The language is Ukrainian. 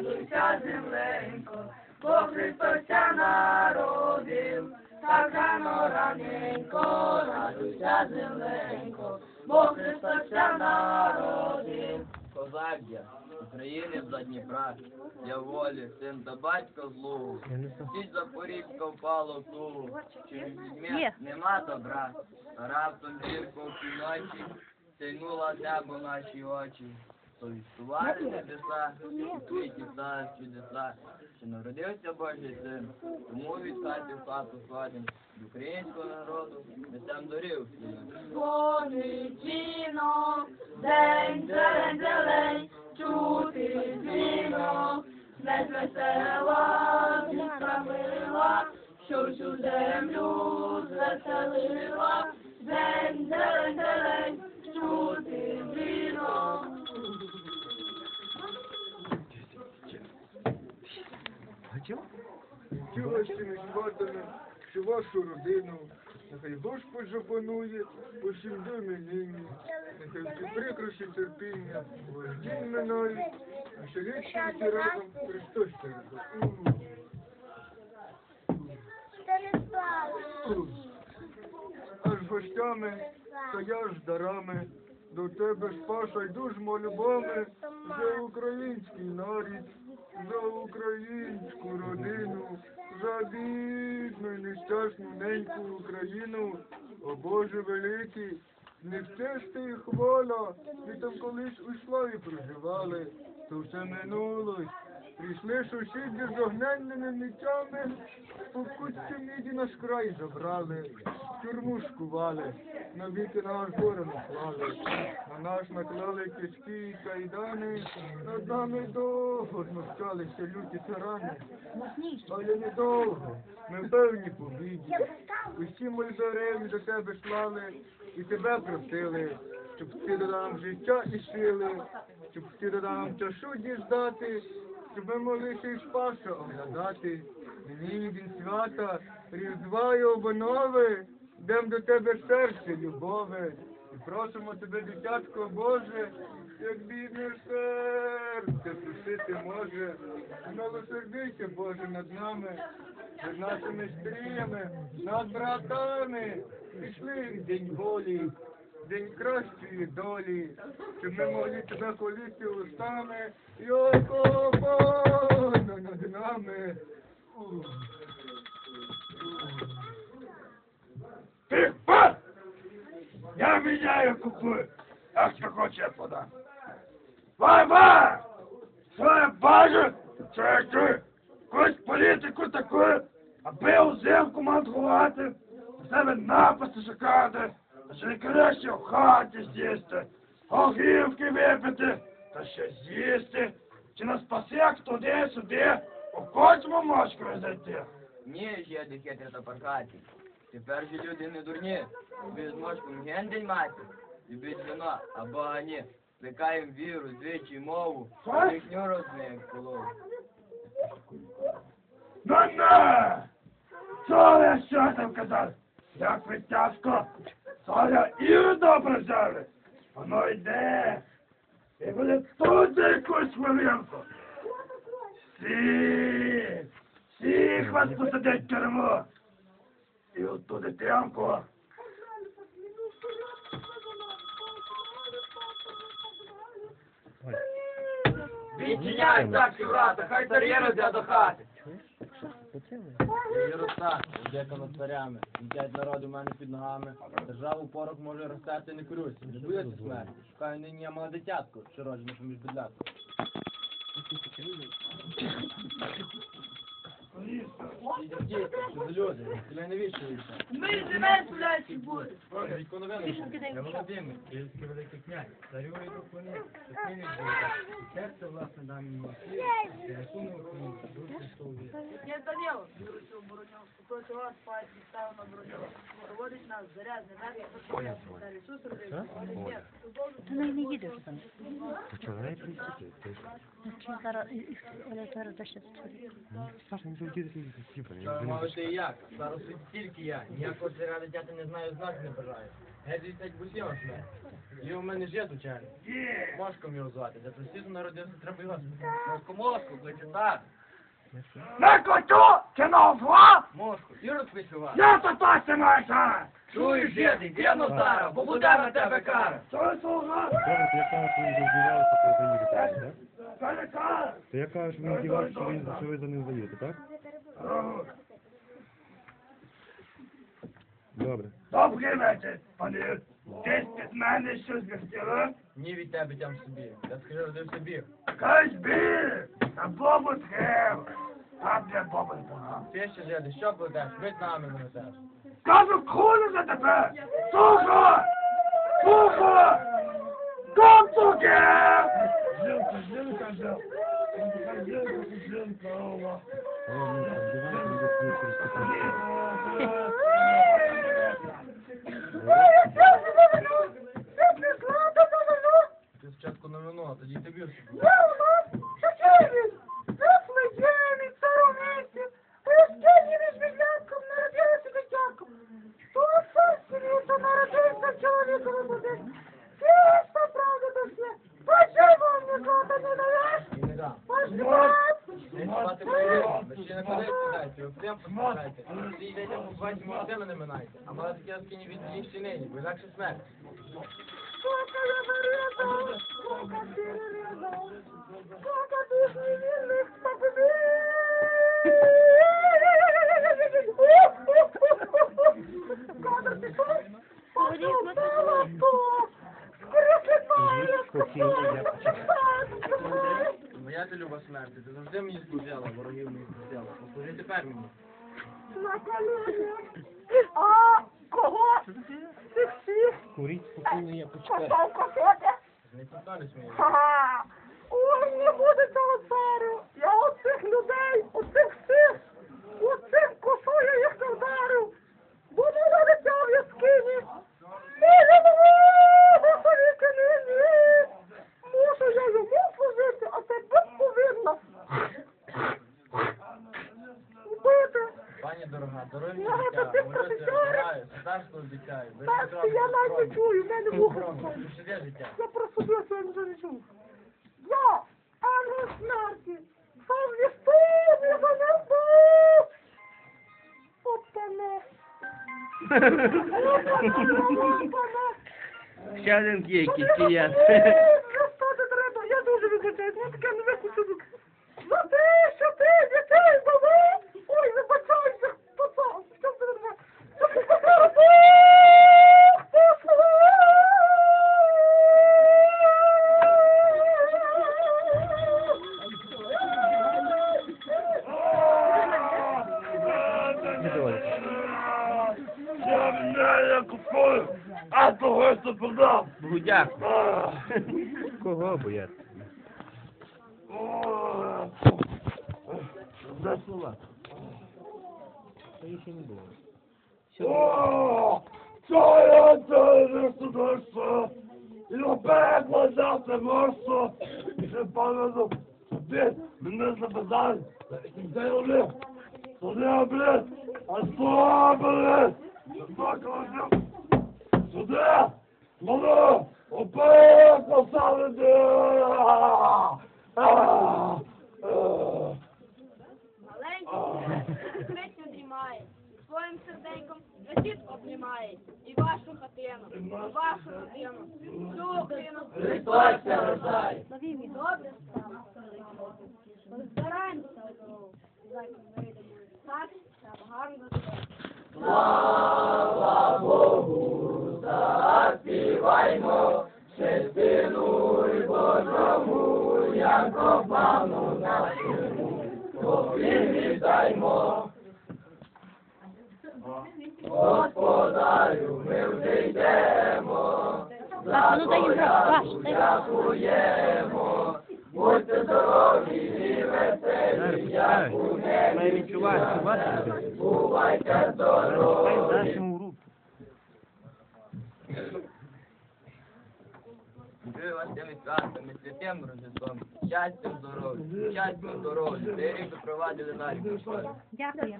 радуйся, земленько, бо Христося народив, так рано раненько, радуйся, земленько, бо Христося народив. Козак я, України за Дніпра, я волі, син та батько злу. Сіть Запорізька впало в ту, через візьме нема добра. Раптом зірка в півночі, сяйнула небо наші очі. Совіщували небеса, у світі стали чудеса, що народився Божий син, тому від хати в хату ходим, до українського народу несем дорів. Дзвонить дзвінок, день, зелень, зелень, чути дзвінок, смерть весела, віска мила, що всю землю звеселила, день, зелень, зелень, Сватами, що вашу родину, нехай Господь запанує по всім домі нині, нехай всі прикрощі терпіння, вожді минають, а ліпше всі разом Христос терпить. Аж гостями, та я ж дарами, до тебе спаса йду з молюбами за український нарід, за українську родину, за бідну і нещасну неньку Україну, о Боже великий, не втешти і хвала, ви там колись у славі проживали, то все минулось. Прийшли сусіди з огненними мечами, по кутці міді наш край забрали, тюрму шкували, навіки наш горе наклали, на нас наклали кишки і кайдани, над нами довго знущалися люті тирани. Але недовго, ми певні побіді. Усі мольбереві до тебе слали і тебе просили, щоб ти додав життя і сили, щоб ти додав чашу діждати, ще й Спаса оглядати. Нині він свята, різдва й обнови, дем до тебе серце любове. І просимо тебе, дитятко Боже, як бідне серце просити може. Милосердися, Боже, над нами, над нашими стріями, над братами. Пішли в день волі, день кращої долі, щоб ми могли тебе хвалити устами. Його Боже над нами. Ты! Я меняю куплю, а что хочет подам. Вай-вай! Що я бачу? Що я чую? Якусь політику таку, аби узимку мандрувати, на себе напасти шукати, ще краще в хаті з'їсти, огівки випити, та ще з'їсти, чи на спасек туди-сюди, у косму мошкою зайти. Ні, жіди хитрі та пархаті. Тепер же люди не дурні. Без мошком гендель мати. Любить вино, а Бога ні. Плекаєм віру, звичай, мову, Що? їхню розміємо колову. На-на! Що я що там казав? Як ви тяжко, царя Ірода взяли. Воно йде. І буде тут за якусь хвилинку. Всі, всіх вас посадять в тюрму. І от ту дитинку. Відчиняй так, врата, хай цар'є розя до хати. Єруса, дяка над царями, дітять народ у мене під ногами. Державу порох може розтерти не курюсь, не боюся смерті. Шукаю нині я мала дитятко, що роджене поміж бідлятком. Діти, що за люди, тебе не вічуються. Ми живемо, блядь, буде. Дядько новини, Я Володимир, київський великий князь, царю і духовні, частини життя, і серце власне дам йому всі, і рахунок Україні, душу стові. Я Данило, Юричу обороняв, проти вас пасть став на броню. Проводить нас зарядний навіть Цар Ісус родився. Ти не не їдеш там. Чи зараз і- і- Оля зараз дещо Що мовити і як? Зараз тут тільки я. Ніякого царя дитяти не знаю, знати не бажаю. Геть відстать в усім смерть. Є у мене жит звичайно. Є. Мошком його звати. Де сусіду народився, треба його. Мошку, мошку, кличе так. На коту чи на осла? Мошку, Ірод висува. Я то точно маю. Чуєш, йди на стара, бо буде на тебе кара. Що слуга? Добре, я кажу, що він роздівається, то ви так? Не кажеш? То я кажу, що він роздівається, що ви за ним заїдете, так? Добре. Добрий вечір, пане. Десь від мене щось захотіли? Ні від тебе тям собі. Я скажу, родився біг. Кась біль, а бобу схил. А де бобу погано. Ти ще жиди, що будеш? Вид нами не несеш. Кажу, кулю за тебе! Сухо! Сухо! Гонцуки! Жилка, жилка, жилка. Жилка, Ти спочатку на вино, а тоді й тобі все буде. І не дам. Не спати поїхав, ви ще не куди сідайте, ви прям поспішайте. Всі йдете мене минайте. А мала такі розкині від нині, бо інакше смерть. Мені ворогів мені взяла. Послужи тепер мені. А кого? Цих всіх Куріть спокійно, я почекаю. косов косити? Не смію. Ага. Ой, не буде цього царю. Я оцих людей, оцих всіх, оцих косу я їх не вдарив. Буду ловитися в яскині. Може, мого повіки нині. Мушу я йому служити, а тебе повинна. Убити. Пані дорога, дорогі Я життя, тебе молюся, прощаю. обираю, царство обіцяю. Ви Так, я навіть не чую, в мене вухо. Ще. Я просто досі я вже не чув. Я, ангел смерті, сам я за ним був. Опане. Опане, опане. Ще один кіян. Розстати мене а того що продав. Будяк. Кого бояться? За слова. Та їх ще не було. О, що я це не судочко? І опять глазати морсо. Ще пану ти мене запитали. Де я блядь? А що, блядь? Закладів. Сюди. Опять посадити. Маленький відкрито дрімає, своїм серденьком висіт обнімає, і вашу хатину, і вашу родину, всю Україну. Христос. Добре стало. Так, гарно Слава пану нашому, поклін віддаймо. Господарю, ми вже йдемо, за Ну, дай. дякуємо, будьте здорові і веселі, як у небі бувайте здорові. Ми вас тими святами, святим Рождеством, щастям здоров'я, щастям здоров'я, цей рік ви провадили наші. Дякую.